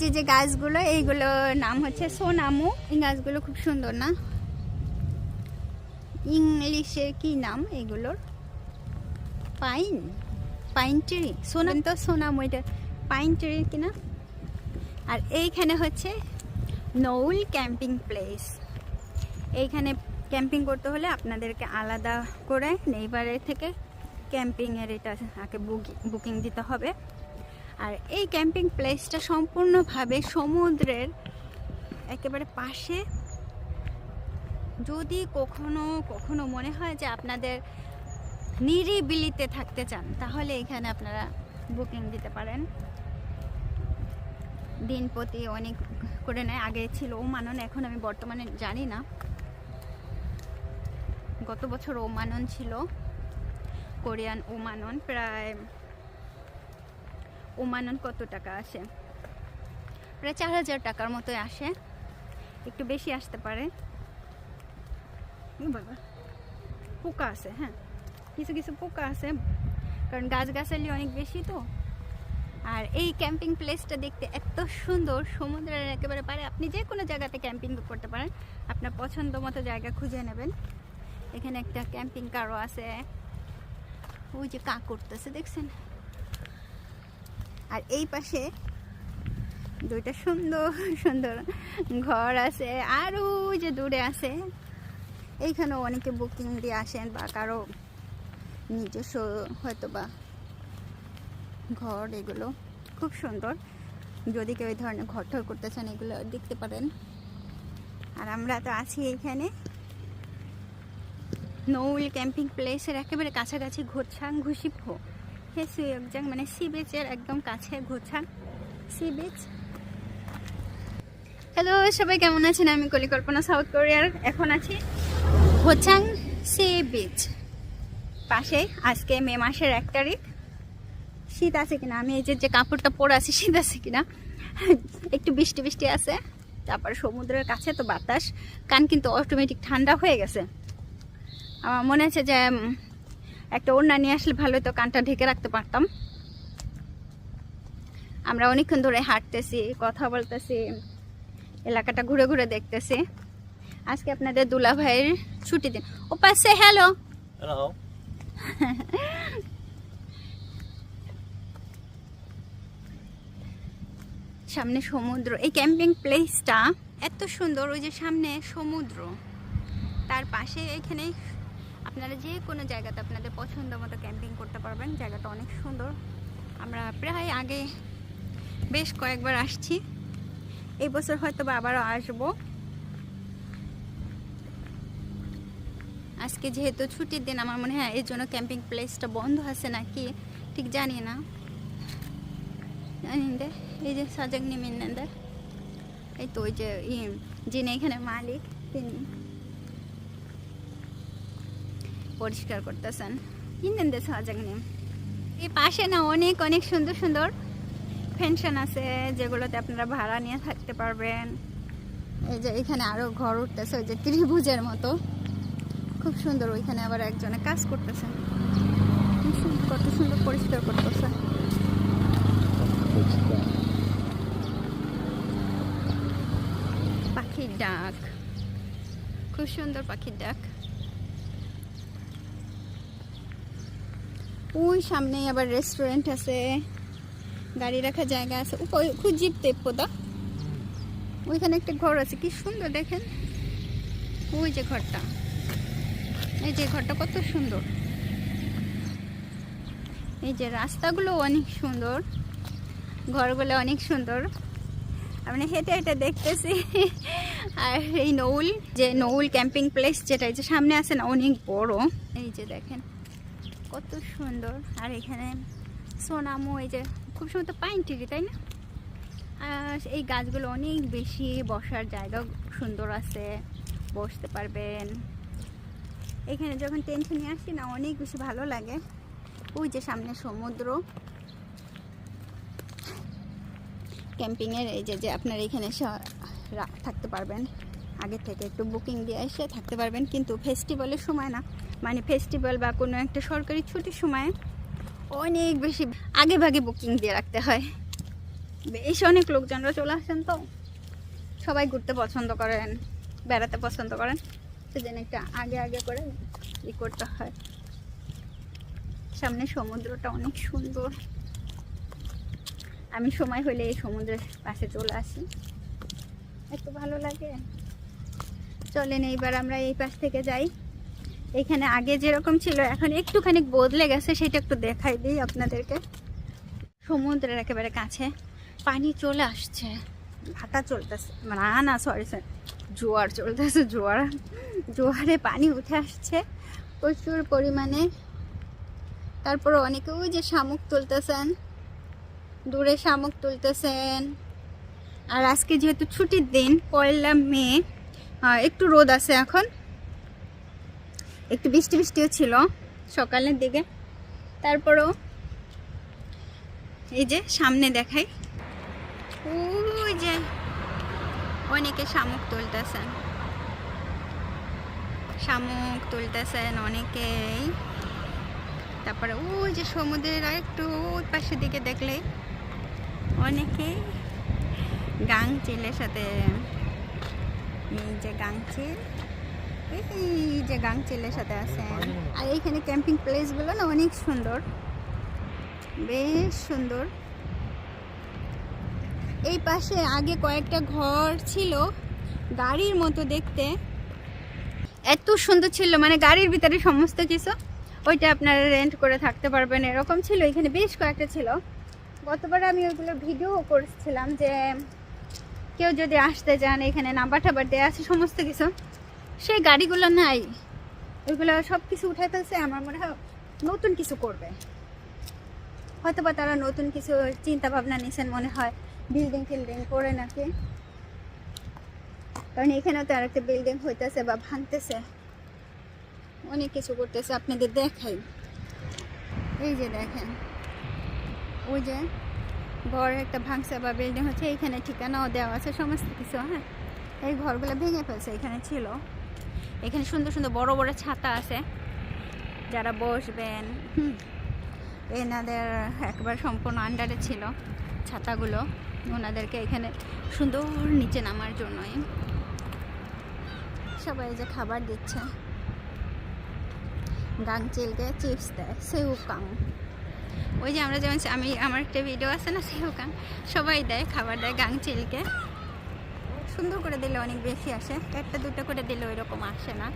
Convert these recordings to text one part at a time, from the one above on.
যে যে গাছগুলো, এইগুলো নাম হচ্ছে সোনামু। এই গাছগুলো খুব সুন্দর না? ইংলিশে কি নাম এগুলোর? পাইন? Pine tree? সোনাম তো সোনামু, এটা পাইন ট্রি কিনা আর এইখানে হচ্ছে নৌল ক্যাম্পিং প্লেস। এইখানে ক্যাম্পিং করতে হলে আপনাদেরকে আলাদা করে নেইবারের থেকে ক্যাম্পিংয়ের এটা আগে বুকিং দিতে হবে। আর এই ক্যাম্পিং প্লেসটা সম্পূর্ণভাবে সমুদ্রের একেবারে পাশে। যদি কখনো কখনো মনে হয় যে আপনাদের নিরিবিলিতে থাকতে চান, তাহলে এখানে আপনারা বুকিং দিতে পারেন। দিন প্রতি অনেক করে নেয়। আগে ছিল ওমানন, এখন আমি বর্তমানে জানি না। গত বছর ওমানন ছিল, কোরিয়ান ওমানন, প্রায় ওমানন কত টাকা আসে? প্রায় চার হাজার টাকার মতোই আসে। একটু বেশি আসতে পারে। পোকা আছে হ্যাঁ। কিছু কিছু পোকা আছে, কারণ গাছগাছালি অনেক বেশি তো। আর এই ক্যাম্পিং প্লেসটা দেখতে এত সুন্দর, সমুদ্রের একেবারে পারে। আপনি যে কোনো জায়গাতে ক্যাম্পিং করতে পারেন। আপনার পছন্দ মতো জায়গা খুঁজে নেবেন। এখানে একটা ক্যাম্পিং কারও আছে। ওই যে কা করতেছে দেখছেন? আর এই পাশে দুইটা সুন্দর সুন্দর ঘর আছে। আর ওই যে দূরে আছে, এইখানেও অনেকে বুকিং দিয়ে আসেন বা কারও নিজস্ব হয়তো বা ঘর এগুলো। খুব সুন্দর। যদি কেউ এই ধরনের ঘর ঠর করতে চান, এগুলো দেখতে পারেন। আর আমরা তো আছি এইখানে। নৌল ক্যাম্পিং প্লেসের একেবারে কাছাকাছি ঘোরছাং ঘুষিফো হে মানে সি বিচের একদম কাছে ঘোরছাং সি বিচ। হ্যালো সবাই কেমন আছেন? আমি কলিকল্পনা সাউথ কোরিয়ার এখন আছি ঘোরছাং সি বিচ। পাশে আজকে মে মাসের এক তারিখ। শীত আছে কিনা? আমি এই যে কাপড়টা পরে আছি, শীত আছে কিনা? একটু বৃষ্টি বৃষ্টি আছে, তারপর সমুদ্রের কাছে তো বাতাস। কান কিন্তু অটোমেটিক ঠান্ডা হয়ে গেছে। আমার মনে আছে যে একটা ওড়না নিয়ে আসলে ভালো তো কানটা ঢেকে রাখতে পারতাম। আমরা অনেকক্ষণ ধরে হাঁটতেছি কথা বলতেছি এলাকাটা ঘুরে ঘুরে দেখতেছি। আজকে আপনাদের দুলা ভাইয়ের ছুটি দিন ও পাশে হ্যালো সামনে সমুদ্র। এই ক্যাম্পিং প্লেসটা এত সুন্দর ওই যে সামনে সমুদ্র। তার পাশে এখানে আপনারা যে কোনো জায়গাতে আপনাদের পছন্দ মতো ক্যাম্পিং করতে পারবেন। জায়গাটা অনেক সুন্দর। আমরা প্রায় আগে বেশ কয়েকবার আসছি। এই বছর হয়তো বা আবারও আসব। আজকে যেহেতু ছুটির দিন, আমার মনে হয় এর জন্য ক্যাম্পিং প্লেসটা বন্ধ আছে নাকি? ঠিক জানি না। জানিন্দে এই যে সাজাক নিমিন্দার এই তো ওই যে ই যিনি এখানে মালিক, তিনি। পরিষ্কার করতেছেন। ইন্দেন দে সাজাক নিম এই পাশে না অনেক অনেক সুন্দর সুন্দর পেনশন আছে, যেগুলোতে আপনারা ভাড়া নিয়ে থাকতে পারবেন। এই যে এখানে আরও ঘর উঠতেছে, ওই যে ত্রিভুজের মতো। খুব সুন্দর, ওইখানে আবার একজনে কাজ করতেছে। কত সুন্দর পরিষ্কার করতেছে। পাখির ডাক। খুব সুন্দর পাখির ডাক। ওই সামনেই আবার রেস্টুরেন্ট আছে। গাড়ি রাখার জায়গা আছে। জিপ তেপ্পদা ওইখানে একটা ঘর আছে। কি সুন্দর দেখেন। ওই যে ঘরটা। এই যে ঘরটা কত সুন্দর। এই যে রাস্তাগুলো অনেক সুন্দর। ঘরগুলো অনেক সুন্দর। আমি হেঁটে হেঁটে দেখতেছি। আর এই নৌল, যে নৌল ক্যাম্পিং প্লেস যেটা, এই যে সামনে আছে না, অনেক বড়। এই যে দেখেন। কত সুন্দর। আর এখানে সোনামু, এই যে খুব সুন্দর তো পাইন টিরি, তাই না? আর এই গাছগুলো অনেক বেশি বসার জায়গা, সুন্দর আছে, বসতে পারবেন। এখানে যখন টেনশন নিয়ে আসি না, অনেক বেশি ভালো লাগে। ওই যে সামনে সমুদ্র। ক্যাম্পিংয়ের এই যে যে আপনার এখানে থাকতে পারবেন। আগে থেকে একটু বুকিং দিয়ে এসে থাকতে পারবেন, কিন্তু ফেস্টিভ্যালের সময় না। মানে ফেস্টিভ্যাল বা কোনো একটা সরকারি ছুটির সময় অনেক বেশি আগে ভাগে বুকিং দিয়ে রাখতে হয়। বেশ অনেক লোকজনরা চলে আসেন তো। সবাই ঘুরতে পছন্দ করেন, বেড়াতে পছন্দ করেন। সেজন্য একটা আগে আগে করে ই করতে হয়। সামনে সমুদ্রটা অনেক সুন্দর। আমি সময় হলে এই সমুদ্রের পাশে চলে আসি। একটু ভালো লাগে। চলেন, এইবার আমরা এই পাশ থেকে যাই। এখানে আগে যেরকম ছিল, এখন একটুখানি বদলে গেছে, সেটা একটু দেখাই দিই আপনাদেরকে। সমুদ্রের একেবারে কাছে। পানি চলে আসছে। ভাটা চলতেছে। না না সরি সরি জোয়ার চলতেছে, জোয়ার। জোয়ারে পানি উঠে আসছে প্রচুর পরিমাণে। তারপরে অনেকে ওই যে শামুক তুলতেছেন। দূরে শামুক তুলতেছেন। আর আজকে যেহেতু ছুটির দিন, পয়লা মে একটু রোদ আছে এখন। একটু বৃষ্টি বৃষ্টিও ছিল সকালের দিকে। তারপরেও এই যে সামনে দেখাই। ওই যে অনেকে শামুক তুলতেছেন। শামুক তুলতেছেন অনেকেই। তারপরে ওই যে সমুদ্রের একটু পাশের দিকে দেখলে অনেকেই গাং চিলের সাথে এই যে গাং চিল এই যে গাং চিলের সাথে আছেন আর এইখানে ক্যাম্পিং প্লেসগুলো না অনেক সুন্দর। বেশ সুন্দর। এই পাশে আগে কয়েকটা ঘর ছিল গাড়ির মতো দেখতে। এত সুন্দর ছিল মানে গাড়ির ভিতরে সমস্ত কিছু ওইটা আপনারা রেন্ট করে থাকতে পারবেন এরকম ছিল এখানে বেশ কয়েকটা ছিল। গতবার আমি ওইগুলো ভিডিও করছিলাম যে কেউ যদি আসতে চান এখানে নাম্বার টাম্বার দেওয়া আছে সমস্ত কিছু। সেই গাড়িগুলো নাই। ওইগুলো সব কিছু উঠে ফেলছে, আমার মনে হয় নতুন কিছু করবে। হয়তো বা তারা নতুন কিছু চিন্তা ভাবনা নিছেন মনে হয় বিল্ডিং ফিল্ডিং করে নাকি। কারণ এখানেও তো আরেকটা বিল্ডিং হইতেছে বা ভাঙতেছে। অনেক কিছু করতেছে, আপনাদের দেখাই। এই যে দেখেন, ওই যে ঘর একটা ভাঙছে বা বিল্ডিং হচ্ছে, এইখানে ঠিকানাও দেওয়া আছে, সমস্ত কিছু হ্যাঁ। এই ঘরগুলো ভেঙে ফেলছে, এখানে ছিল। এখানে সুন্দর সুন্দর বড় বড় ছাতা আছে। যারা বসবেন এনাদের একবার সম্পূর্ণ আন্ডারে ছিল ছাতাগুলো। ওনাদেরকে এখানে সুন্দর নিচে নামার জন্যই সবাই যে খাবার দিচ্ছে। গাং চিলকে চিপস দেয় সেউ কাং ওই যে আমরা যেমন আমি আমার একটা ভিডিও আছে না সেউ কাং সবাই দেয়, খাবার দেয় গাং চিলকে সুন্দর করে দিলে অনেক বেশি আসে। একটা, দুটো করে দিলে ওই রকম আসে না।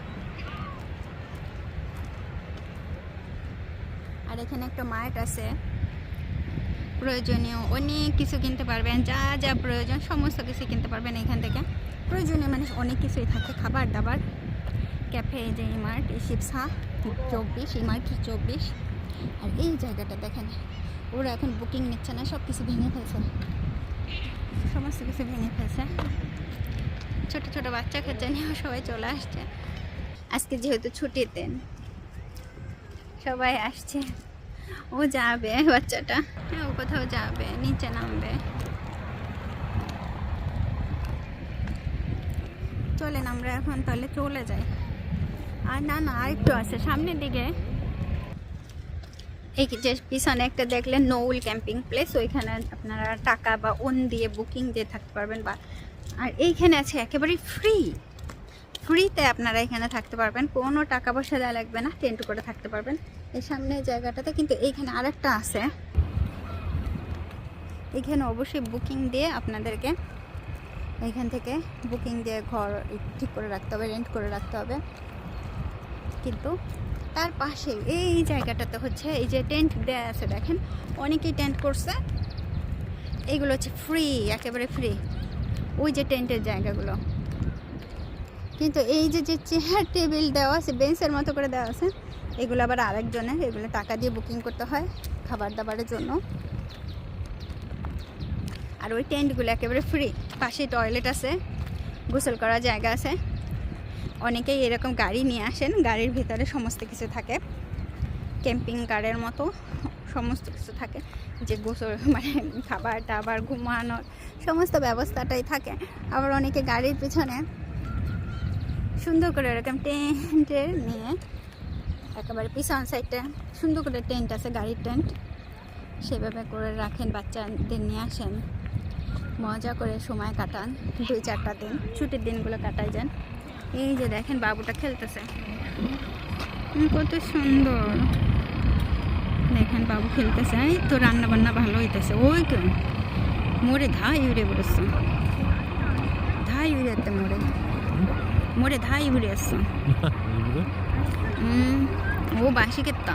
আর এখানে একটা মার্ট আছে। প্রয়োজনীয় অনেক কিছু কিনতে পারবেন, যা যা প্রয়োজন, সমস্ত কিছু কিনতে পারবেন এখান থেকে। প্রয়োজনীয় মানে অনেক কিছুই থাকে, খাবার দাবার, ক্যাফে, যে ইমার্ট শিবসা, চব্বিশ ইমার্ট চব্বিশ। আর এই জায়গাটা দেখেন, ওরা এখন বুকিং নিচ্ছে না সব কিছু ভেঙে ফেলছে। সমস্ত কিছু ভেঙে ফেলছে। ছোট ছোট বাচ্চা কাচ্চা নিয়েও সবাই চলে আসছে। আজকে যেহেতু দিন, সবাই আসছে। ও যাবে বাচ্চাটা। হ্যাঁ ও কোথাও যাবে, নিচে নামবে। চলেন আমরা এখন তাহলে চলে যাই। আর না না, আরেকটু আছে, সামনের দিকে। এই যে পিছনে একটা দেখলেন নৌল ক্যাম্পিং প্লেস, ওইখানে আপনারা টাকা বা ওন দিয়ে বুকিং দিয়ে থাকতে পারবেন বা আর এইখানে আছে একেবারে ফ্রি ফ্রিতে আপনারা এখানে থাকতে পারবেন। কোনো টাকা পয়সা দেওয়া লাগবে না। টেন্ট করে থাকতে পারবেন। এই সামনে জায়গাটাতে কিন্তু এইখানে আরেকটা আছে। এখানে অবশ্যই বুকিং দিয়ে আপনাদেরকে এইখান থেকে বুকিং দিয়ে ঘর ঠিক করে রাখতে হবে রেন্ট করে রাখতে হবে। কিন্তু তার পাশে এই জায়গাটাতে হচ্ছে এই যে টেন্ট দেয়া আছে দেখেন, অনেকেই টেন্ট করছে। এইগুলো হচ্ছে ফ্রি একেবারে ফ্রি ওই যে টেন্টের জায়গাগুলো। কিন্তু এই যে যে চেয়ার টেবিল দেওয়া আছে বেঞ্চের মতো করে দেওয়া আছে, এগুলো আবার আরেকজনের, এগুলো টাকা দিয়ে বুকিং করতে হয় খাবার দাবারের জন্য। আর ওই টেন্টগুলো একেবারে ফ্রি পাশে টয়লেট আছে, গোসল করার জায়গা আছে। অনেকেই এরকম গাড়ি নিয়ে আসেন, গাড়ির ভিতরে সমস্ত কিছু থাকে। ক্যাম্পিং কারের মতো সমস্ত কিছু থাকে। যে গোসল মানে খাবার টাবার ঘুমানোর সমস্ত ব্যবস্থাটাই থাকে। আবার অনেকে গাড়ির পিছনে সুন্দর করে এরকম টেন্টের নিয়ে একেবারে পিছন সাইডটা সুন্দর করে টেন্ট আছে, গাড়ির টেন্ট। সেভাবে করে রাখেন, বাচ্চাদের নিয়ে আসেন। মজা করে সময় কাটান, দুই চারটা দিন, ছুটির দিনগুলো কাটাই যান। এই যে দেখেন, বাবুটা খেলতেছে। কত সুন্দর। দেখেন বাবু খেলতেছে, এই তো রান্না বান্না ভালো হইতেছে। ওই কেউ মোরে ধা ইউরে বলেছ ধা ইউরে একটা মোরে। মোরে ধা ইউরে আসছ ও বাসি কেতা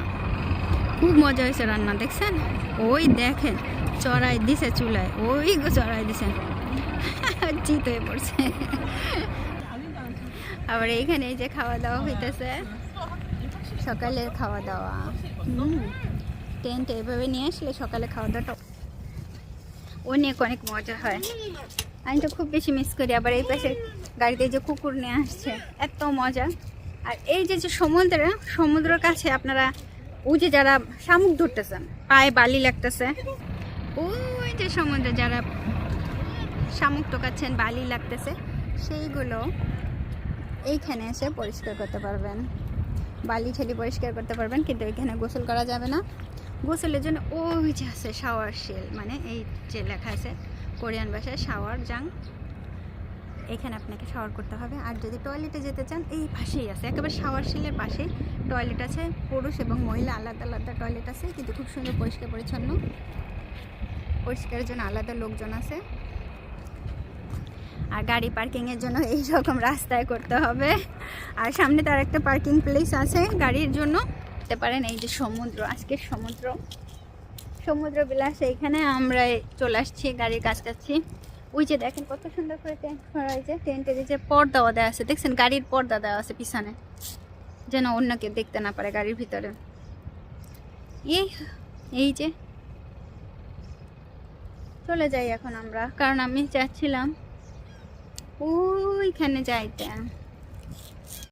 খুব মজা হয়েছে রান্না, দেখছেন? ওই দেখেন, চড়াই দিছে চুলায়। ওই গো চড়াই দিছে। চিত হয়ে পড়ছে। আবার এইখানে যে খাওয়া দাওয়া হইতেছে। সকালের খাওয়া দাওয়া। হুম। টেন্ট এভাবে নিয়ে আসলে সকালে খাওয়া দাওয়াটা অনেক অনেক মজা হয়। আমি তো খুব বেশি মিস করি, আবার এই পাশে গাড়িতে যে কুকুর নিয়ে আসছে, এত মজা। আর এই যে যে সমুদ্র, সমুদ্রের কাছে আপনারা, ওই যে যারা শামুক ধরতেছেন পায়ে বালি লাগতেছে, ওই যে সমুদ্রে যারা শামুক টোকাচ্ছেন বালি লাগতেছে, সেইগুলো এইখানে এসে পরিষ্কার করতে পারবেন। বালি ঠেলি পরিষ্কার করতে পারবেন, কিন্তু এখানে গোসল করা যাবে না। গোসলের জন্য ওই যে আছে শাওয়ার শেল মানে এই যে লেখা আছে কোরিয়ান ভাষায় শাওয়ার জাং এখানে আপনাকে শাওয়ার করতে হবে। আর যদি টয়লেটে যেতে চান, এই পাশেই আছে। একেবারে শাওয়ার শিলের পাশে টয়লেট আছে। পুরুষ এবং মহিলা আলাদা আলাদা টয়লেট আছে, কিন্তু খুব সুন্দর, পরিষ্কার, পরিচ্ছন্ন। পরিষ্কারের জন্য আলাদা লোকজন আছে। আর গাড়ি পার্কিংয়ের জন্য এই রকম রাস্তায় করতে হবে। আর সামনে তার একটা পার্কিং প্লেস আছে গাড়ির জন্য। দেখতে পারেন এই যে সমুদ্র, আজকের সমুদ্র। সমুদ্র বিলাস, এইখানে আমরা চলে আসছি, গাড়ির কাছাকাছি ওই যে দেখেন কত সুন্দর করে টেন্ট করা হয়েছে টেন্টের যে পর্দাও দেওয়া আছে, দেখছেন? গাড়ির পর্দা দেওয়া আছে পিছনে, যেন অন্য কেউ দেখতে না পারে গাড়ির ভিতরে। এই এই যে চলে যাই এখন আমরা, কারণ আমি চাচ্ছিলাম ওইখানে যাইতে।